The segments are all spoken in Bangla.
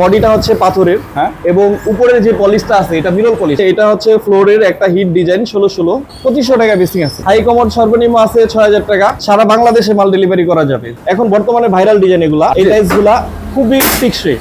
বডিটা হচ্ছে পাথরের হ্যাঁ। এবং উপরের যে পলিশটা আছে এটা মিরর পলিশ। এটা হচ্ছে ফ্লোরের একটা হিট ডিজাইন ষোলো ষোলো। পঁচিশশো টাকা বেসিং আছে। হাই কমোড সর্বনিম্ন আছে ছয় হাজার টাকা। সারা বাংলাদেশে মাল ডেলিভারি করা যাবে। এখন বর্তমানে ভাইরাল ডিজাইন এগুলা। এই টাইলসগুলা খুবই টিকসই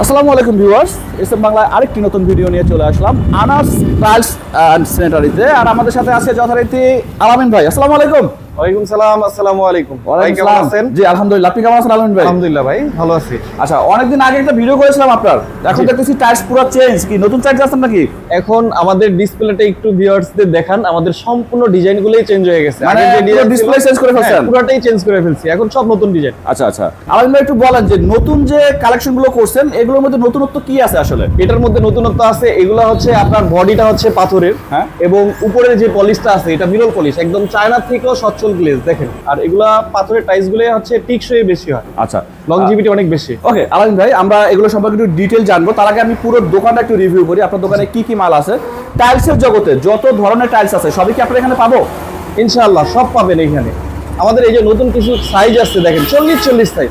আসসালামু আলাইকুম ভিউয়ার্স। এসএম বাংলায় আরেকটি নতুন ভিডিও নিয়ে চলে আসলাম। আনার্স টাইলস অ্যান্ড স্যানিটারিতে আর আমাদের সাথে আছে যথারীতি আলামিন ভাই। আসসালামু আলাইকুম। ওয়ালাইকুম সালাম আসসালামু আলাইকুম। ওয়ালাইকুম আছেন? জি আলহামদুলিল্লাহ। আপনি কেমন আছেন আলামিন ভাই? আলহামদুলিল্লাহ ভাই ভালো আছি। আচ্ছা অনেকদিন আগে একটা ভিডিও করেছিলাম আপনার। এখন দেখতেছি টাইলস পুরো চেঞ্জ কি নতুন টাইলস আছেন নাকি? এখন আমাদের ডিসপ্লেটা একটু ভিউয়ার্সদের দেখান। আমাদের সম্পূর্ণ ডিজাইন চেঞ্জ হয়ে গেছে। মানে যে পুরো design ছিল- করে ফেলছেন? হ্যাঁ, পুরোটাই চেঞ্জ করে ফেলছি। এখন সব নতুন ডিজাইন আচ্ছা আচ্ছা। আলামিন ভাই একটু বলেন যে নতুন যে কালেকশনগুলো করছেন এগুলোর মধ্যে নতুনত্ব কি আছে আসলে? এটার মধ্যে নতুনত্ব আছে এগুলা হচ্ছে আপনার বডিটা হচ্ছে পাথরের। হ্যাঁ। এবং উপরের যে পলিশটা আছে এটা বিরল পলিশ একদম চায়না থেকেও সচ্ছল গ্লেজ দেখেন। আর এগুলা পাথরের টাইলসগুলো হচ্ছে টিকসই বেশি হয়। আচ্ছা লংজিভিটি অনেক বেশি। ওকে আলামিন ভাই আমরা এগুলো সম্পর্কে একটু ডিটেল জানব। তার আগে আমি পুরো দোকানটা একটু রিভিউ করি। আপনার দোকানে কি কি মাল আছে? টাইলসের জগতে যত ধরনের টাইলস আছে সবই কি আপনারা এখানে পাবো? ইনশাআল্লাহ সব পাবেন এখানে। আমাদের এই যে নতুন কিছু সাইজ আছে দেখেন চল্লিশ চল্লিশ সাইজ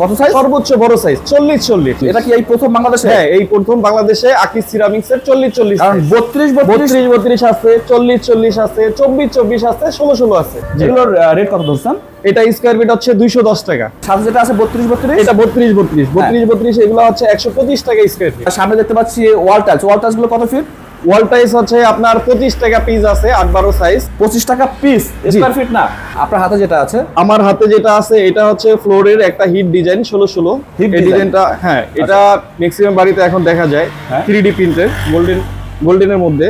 কত সাইজ সর্বোচ্চ বড় সাইজ চল্লিশ চল্লিশ। এটা কি এই প্রথম বাংলাদেশে? হ্যাঁ এই প্রথম বাংলাদেশে আকিস সিরামিক্স এর চল্লিশ চল্লিশ কারণ বত্রিশ বত্রিশ। বত্রিশ আছে চল্লিশ চল্লিশ আছে চব্বিশ চব্বিশ আছে ষোলো ষোলো আছে। এগুলোর রেট কত ধরছেন এটা স্কোয়ার ফিট হচ্ছে দুইশো দশ টাকা। সাথে যেটা আছে বত্রিশ বত্রিশ? এটা বত্রিশ বত্রিশ। বত্রিশ বত্রিশ এগুলো হচ্ছে একশো পঁচিশ টাকা স্কোয়ার ফিট সামনে দেখতে পাচ্ছি ওয়াল টাইলস ওয়াল টাইলসগুলো কত ফিট ওয়াল প্রাইস হচ্ছে আপনার পঁচিশ টাকা পিস আছে আট বারো সাইজ পঁচিশ টাকা পিস স্কোয়ার ফিট না? আপনার হাতে যেটা আছে? আমার হাতে যেটা আছে এটা হচ্ছে ফ্লোরের একটা হিট ডিজাইন ষোলো ষোলো। Hip এই design? ডিজাইনটা হ্যাঁ এটা ম্যাক্সিমাম বাড়িতে এখন দেখা যায়। হ্যাঁ। থ্রি ডি প্রিন্টের গোল্ডেন গোল্ডেনের মধ্যে।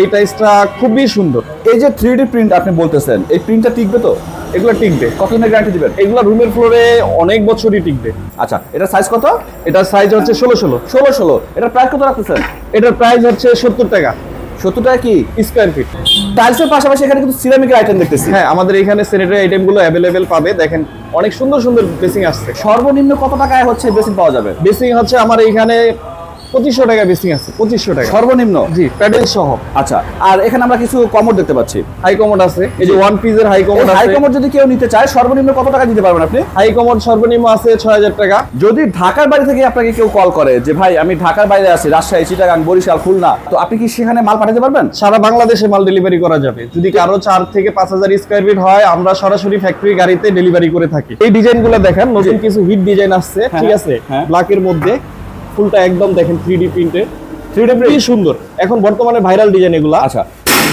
এই টাইসটা খুবই সুন্দর। এই যে থ্রি ডি প্রিন্ট আপনি বলতেছেন এই প্রিন্টটা টিকবে তো? এগুলো টিকবে। কতদিনের গ্যারান্টি দিবেন? এগুলো রুমের ফ্লোরে অনেক বছরই টিকবে। আচ্ছা এটা সাইজ কত? এটার সাইজ হচ্ছে ষোলো ষোলো। ষোলো ষোলো। এটা প্রাইস কত রাখতেছেন? এটার প্রাইস হচ্ছে সত্তর টাকা। সত্তর টাকা কি? স্কোয়ার ফিট টাইলসের পাশাপাশি এখানে কিন্তু সিরামিকের আইটেম দেখতেছি। হ্যাঁ আমাদের এখানে স্যানিটারি আইটেমগুলো অ্যাভেলেবেল পাবে। দেখেন অনেক সুন্দর সুন্দর বেসিং আসছে। সর্বনিম্ন কত টাকায় হচ্ছে বেসিন পাওয়া যাবে? বেসিং হচ্ছে আমার এখানে পঁচিশশো টাকা বেসিং আছে পঁচিশশো টাকা। সর্বনিম্ন? জি প্যাডেল সহ। আচ্ছা আর এখানে আমরা কিছু কমোড দেখতে পাচ্ছি। হাই কমোড আছে এই যে ওয়ান পিসের হাই কমোড হাই কমোড যদি কেউ নিতে চায় সর্বনিম্ন কত টাকা দিতে পারবেন আপনি? হাই কমোড সর্বনিম্ন আছে ছয় হাজার টাকা। যদি ঢাকার থেকে আপনাকে কেউ কল করে যে ভাই আমি ঢাকার বাইরে আছি রাজশাহী চিটাগাং বরিশাল খুলনা তো আপনি কি সেখানে মাল পাঠাতে পারবেন? সারা বাংলাদেশে মাল ডেলিভারি করা যাবে। যদি কারও চার থেকে পাঁচ হাজার স্কোয়ার ফিট হয় আমরা সরাসরি ফ্যাক্টরি গাড়িতে ডেলিভারি করে থাকি। এই ডিজাইনগুলো দেখেন নতুন কিছু হিট ডিজাইন আসছে হ্যাঁ, ঠিক আছে। ব্ল্যাকের মধ্যে। ফুলটা একদম দেখেন থ্রি ডি প্রিন্টে থ্রি ডি প্রিন্ট সুন্দর। এখন বর্তমানে ভাইরাল ডিজাইন এগুলো। আচ্ছা।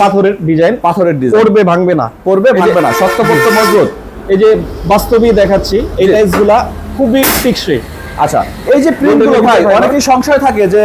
পাথরের ডিজাইন পাথরের ডিজাইন পড়বে ভাঙবে না। পড়বে ভাঙবে না। শক্ত পড়তে মজবুত। এই যে বাস্তবিক দেখাচ্ছি এই জি। টাইলসগুলা খুবই টিকসই আচ্ছা এই যে প্রিন্টগুলো Golden ভাই। অনেকেই সংশয় থাকে যে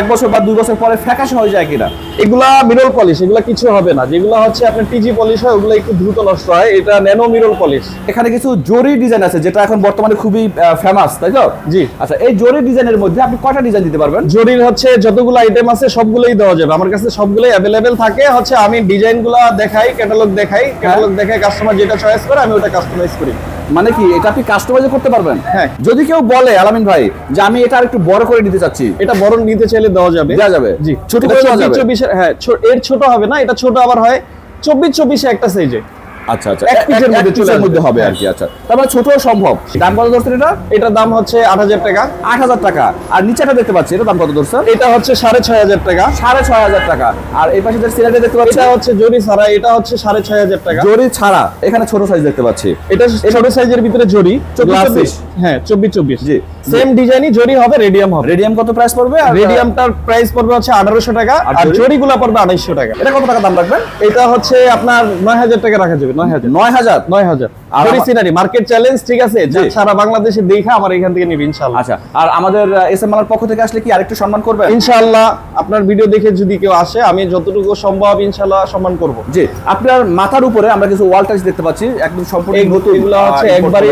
এক বছর বা দুই বছর পরে ফ্যাকাশে হয়ে যায় কিনা। এগুলা মিরর পলিশ এগুলা কিছু হবে না। যেগুলো হচ্ছে আপনার টিজি পলিশ হয় ওগুলো একটু দ্রুত নষ্ট হয়। এটা ন্যানো মিরর পলিশ এখানে কিছু জরি ডিজাইন আছে যেটা এখন বর্তমানে খুবই ফেমাস তাই তো? জি। আচ্ছা এই জরি ডিজাইনের মধ্যে আপনি কয়টা ডিজাইন দিতে পারবেন? জরির হচ্ছে যতগুলো আইটেম আছে সবগুলোই দেওয়া যাবে। আমার কাছে সবগুলোই অ্যাভেলেবেল থাকে। হচ্ছে আমি ডিজাইনগুলা দেখাই ক্যাটালগ দেখাই ক্যাটালগ দেখাই কাস্টমার যেটা চয়েস করে আমি ওটা কাস্টমাইজ করি। মানে কি এটা আপনি কাস্টমাইজ করতে পারবেন? হ্যাঁ। যদি কেউ বলে আলামিন ভাই যে আমি এটা আর একটু বড় করে নিতে চাচ্ছি। এটা বড় নিতে চাইলে দেওয়া যাবে। দেওয়া যাবে। জি। ছোট করে দেওয়া যাবে। 24 হ্যাঁ এর ছোট হবে না এটা ছোট আবার হয় চব্বিশ চব্বিশে একটা সাইজে আচ্ছা আচ্ছা। এক পিসের মধ্যে চলে মধ্যে হবে আর কি আচ্ছা। মানে ছোট সম্ভব। দাম কত ধরছেন এটা? এটার দাম হচ্ছে আট হাজার টাকা। আট হাজার টাকা। আর নিচেটা দেখতে পাচ্ছি এটা দাম কত ধরছেন এটা হচ্ছে সাড়ে ছয় হাজার টাকা। সাড়ে ছয় হাজার টাকা। আর এই পাশে যে সিলেটে দেখতে পাচ্ছি এটা হচ্ছে জরি ছাড়া এটা হচ্ছে সাড়ে ছয় হাজার টাকা। জরি ছাড়া। এখানে ছোট সাইজ দেখতে পাচ্ছি। এটা ছোট সাইজের ভিতরে জরি 24 হ্যাঁ চব্বিশ চব্বিশ। জি। সেম ডিজাইনই জরি হবে রেডিয়াম হবে। রেডিয়াম কত প্রাইস পড়বে? আর রেডিয়ামটার প্রাইস পড়বে হচ্ছে আঠারোশো টাকা। আর আর জরি? জরিগুলা পড়বে আড়াইশো টাকা। এটা কত টাকা দাম রাখবেন? এটা হচ্ছে আপনার নয় হাজার টাকা রাখা যাবে। নয় হাজার। নয় হাজার। নয় হাজার। আর জরি আমার- সিনারি মার্কেট চ্যালেঞ্জ ঠিক আছে? সারা বাংলাদেশে দেখা আমার এখান থেকে নিবি ইনশাল্লাহ আচ্ছা আর আমাদের এস এম পক্ষ থেকে আসলে কি আরেকটু সম্মান করবেন ইনশাল্লাহ আপনার ভিডিও দেখে যদি কেউ আসে আমি যতটুকু সম্ভব ইনশাল্লাহ সম্মান করব। জি আপনার মাথার উপরে আমরা কিছু ওয়াল টাইলস দেখতে পাচ্ছি একদম সম্পূর্ণ নতুন এগুলো হচ্ছে।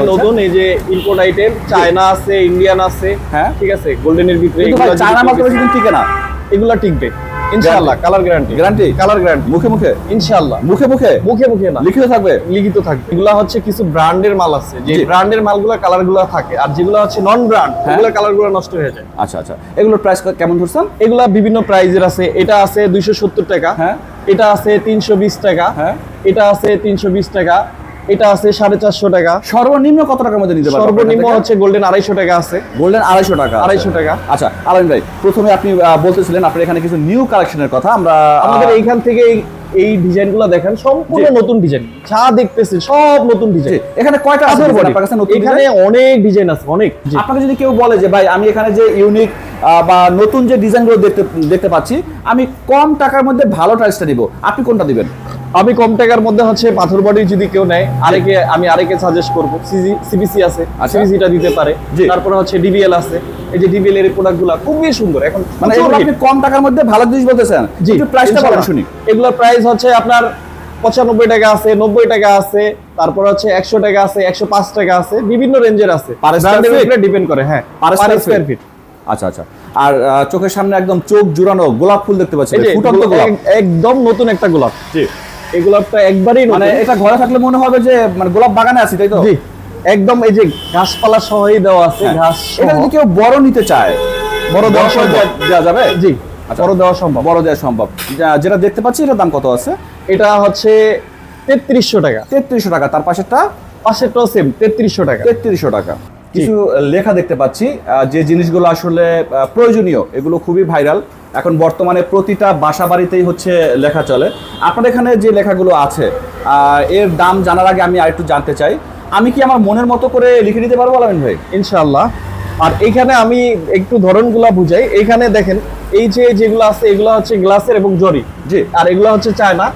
নতুন এই যে ইম্পোর্ট আইটেম চায়না আছে ইন্ডিয়ান আছে হ্যাঁ। ঠিক আছে? গোল্ডেনের ভিতরে চায়না টিকে না। এগুলা টিকবে। ইনশাআল্লাহ colour guarantee guarantee colour guarantee মুখে মুখে? ইনশাআল্লাহ। মুখে মুখে? মুখে মুখে না। লিখিত থাকবে? লিখিত থাকবে। এগুলা হচ্ছে কিছু ব্র্যান্ডের মাল আছে। যে ব্র্যান্ডের মালগুলো কালারগুলো থাকে আর যেগুলো হচ্ছে নন ব্র্যান্ড। ওগুলো কালারগুলো নষ্ট হয়ে যায়। আচ্ছা আচ্ছা। এগুলোর প্রাইস কেমন ধরছেন? এগুলা বিভিন্ন প্রাইজের আছে। এটা আছে দুইশো সত্তর টাকা। হ্যাঁ। এটা আছে তিনশো বিশ টাকা। হ্যাঁ। এটা আছে তিনশো বিশ টাকা। এটা আছে সাড়ে চারশো টাকা। সর্বনিম্ন কত টাকার মধ্যে নিতে পারবেন সর্বনিম্ন হচ্ছে গোল্ডেন আড়াইশো টাকা আছে। গোল্ডেন আড়াইশো টাকা আড়াইশো টাকা। আচ্ছা আলামিন ভাই প্রথমে আপনি বলতেছিলেন আপনার এখানে কিছু নিউ কালেকশনের কথা আমরা আমাদের এইখান থেকে এই- ডিজাইনগুলো দেখেন সম্পূর্ণ নতুন ডিজাইন যা দেখতেছেন সব নতুন ডিজাইন এখানে কয়টা আছে ডিজাইন। আপনার কাছে নতুন এখানে অনেক ডিজাইন আছে অনেক। আপনাকে যদি কেউ বলে যে ভাই আমি এখানে যে ইউনিক বা নতুন যে ডিজাইনগুলো দেখতে দেখতে পাচ্ছি আমি কম টাকার মধ্যে ভালো টাইলসটা দিব। আপনি কোনটা দিবেন? আমি কম টাকার মধ্যে হচ্ছে পাথর বডি যদি কেউ নেয় আরেকে আমি আরেকে সাজেস্ট করব। সিবিসি আছে আচ্ছা। সিবিসিটা দিতে পারে। তারপরে হচ্ছে ডিবিএল আছে। এই যে ডিবিএল এর প্রোডাক্টগুলা খুবই সুন্দর। এখন মানে। আপনি কম টাকার মধ্যে ভালো জিনিস বলতেছেন? একটু প্রাইসটা বলেন শুনি। এগুলোর প্রাইস হচ্ছে আপনার পঁচানব্বই টাকা আছে নব্বই টাকা আছে তারপর হচ্ছে একশো টাকা আছে একশো পাঁচ টাকা আছে বিভিন্ন রেঞ্জের আছে? ডিপেন্ড করে হ্যাঁ। স্কোয়ার ফিট আচ্ছা আচ্ছা। আর চোখের সামনে একদম চোখ জুড়ানো গোলাপ ফুল দেখতে পাচ্ছি ফুটন্ত গোলাপ- গোলাপ একদম নতুন একটা গোলাপ। জি। এই গোলাপটা একবারেই মানে এটা ঘরে থাকলে মনে হবে যে মানে গোলাপ বাগানে আছি তাই তো? জি। একদম এই যে গাছপালা সহই দেওয়া আছে হ্যাঁ। ঘাস এটা যদি কেউ বড় নিতে চায় বড় দেওয়া যাবে? জি। আচ্ছা। বড় দেওয়া সম্ভব। বড় দেওয়া সম্ভব। যেটা দেখতে পাচ্ছি এটার দাম কত আছে? এটা হচ্ছে তেত্রিশশো টাকা। তেত্রিশশো টাকা। তার পাশেরটা? পাশেরটাও সেম তেত্রিশশো টাকা। তেত্রিশশো টাকা। কিছু লেখা দেখতে পাচ্ছি। যে জিনিসগুলো আসলে প্রয়োজনীয় এগুলো খুবই ভাইরাল এখন বর্তমানে প্রতিটা বাসা বাড়িতেই হচ্ছে লেখা চলে। আপনার এখানে যে লেখাগুলো আছে এর দাম জানার আগে আমি আরেকটু জানতে চাই। আমি কি আমার মনের মতো করে লিখে নিতে পারব আলামিন ভাই? ইনশাল্লাহ আর এইখানে আমি একটু ধরনগুলা বুঝাই। এইখানে দেখেন এই যে যেগুলো আছে এগুলো হচ্ছে গ্লাসের এবং জরি। জি। আর এগুলো হচ্ছে চায়না।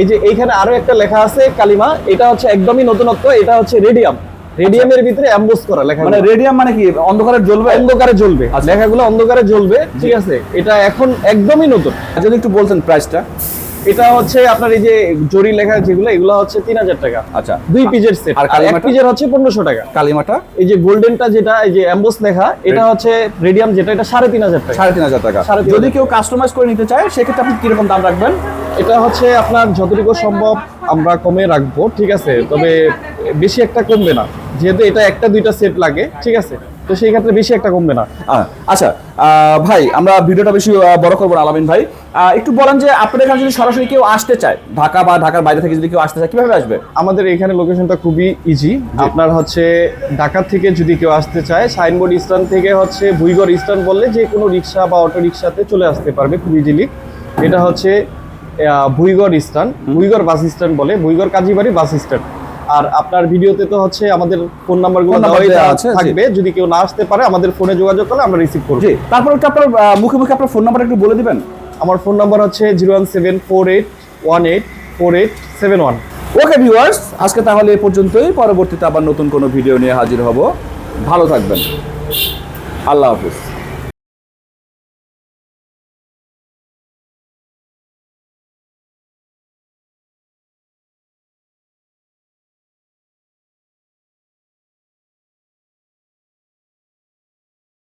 এই যে এইখানে আরও একটা লেখা আছে কালিমা। এটা হচ্ছে একদমই নতুনত্ব এটা হচ্ছে রেডিয়াম। রেডিয়ামের ভিতরে অ্যাম্বোস করা লেখা মানে রেডিয়াম মানে কি? অন্ধকারে জ্বলবে? অন্ধকারে জ্বলবে। আচ্ছা। লেখাগুলো অন্ধকারে জ্বলবে ঠিক আছে? এটা এখন একদমই নতুন। যদি একটু বলতেন প্রাইসটা এটা হচ্ছে আপনার এই যে জরি লেখা যেগুলো এগুলো হচ্ছে তিন হাজার টাকা। আচ্ছা। দুই পিজের সেট আর এক পিজের হচ্ছে পনেরোশো টাকা। কালিমাটা? এই যে গোল্ডেনটা যেটা এই যে অ্যাম্বোস লেখা এটা হচ্ছে রেডিয়াম যেটা এটা সাড়ে তিন হাজার টাকা। সাড়ে তিন হাজার টাকা। যদি কেউ কাস্টমাইজ করে নিতে চায় সেক্ষেত্রে আপনি কীরকম দাম রাখবেন? এটা হচ্ছে আপনার যতটুকু সম্ভব আমরা কমে রাখব ঠিক আছে? তবে বেশি একটা কমবে না। যেহেতু এটা একটা দুইটা সেট লাগে ঠিক আছে? তো সেই ক্ষেত্রে বেশি একটা কমবে না। আচ্ছা আহ, ভাই আমরা ভিডিওটা বেশি বড় করব না আলামিন ভাই। একটু বলেন যে আপনাদের এখানে যদি সরাসরি কেউ আসতে চায় ঢাকা বা ঢাকার বাইরে থেকে যদি কেউ আসতে চায় কীভাবে আসবে? আমাদের এখানে লোকেশনটা খুবই ইজি আপনার হচ্ছে ঢাকা থেকে যদি কেউ আসতে চায় সাইনবোর্ড স্ট্যান্ড থেকে হচ্ছে ভুইগড় স্ট্যান্ড বললে যে কোনো রিক্সা বা অটো রিক্সাতে চলে আসতে পারবে খুব ইজিলি এটা হচ্ছে Bhuigarh stand Bhuigarh bus stand বলে ভুইগড় কাজীবাড়ি বাস স্ট্যান্ড আর আপনার ভিডিওতে তো হচ্ছে আমাদের ফোন নাম্বারগুলো দেওয়া আছে, থাকবে। যদি কেউ না আসতে পারে আমাদের ফোনে যোগাযোগ করলে আমরা রিসিভ করব। তারপর একটু আপনার মুখে মুখে আপনার ফোন নাম্বার একটু বলে দিবেন। আমার ফোন নাম্বার হচ্ছে zero one seven four eight one eight four eight seven one okay viewers আজকে তাহলে এ পর্যন্তই। পরবর্তীতে আবার নতুন কোনো ভিডিও নিয়ে হাজির হব। ভালো থাকবেন। আল্লাহ হাফিজ।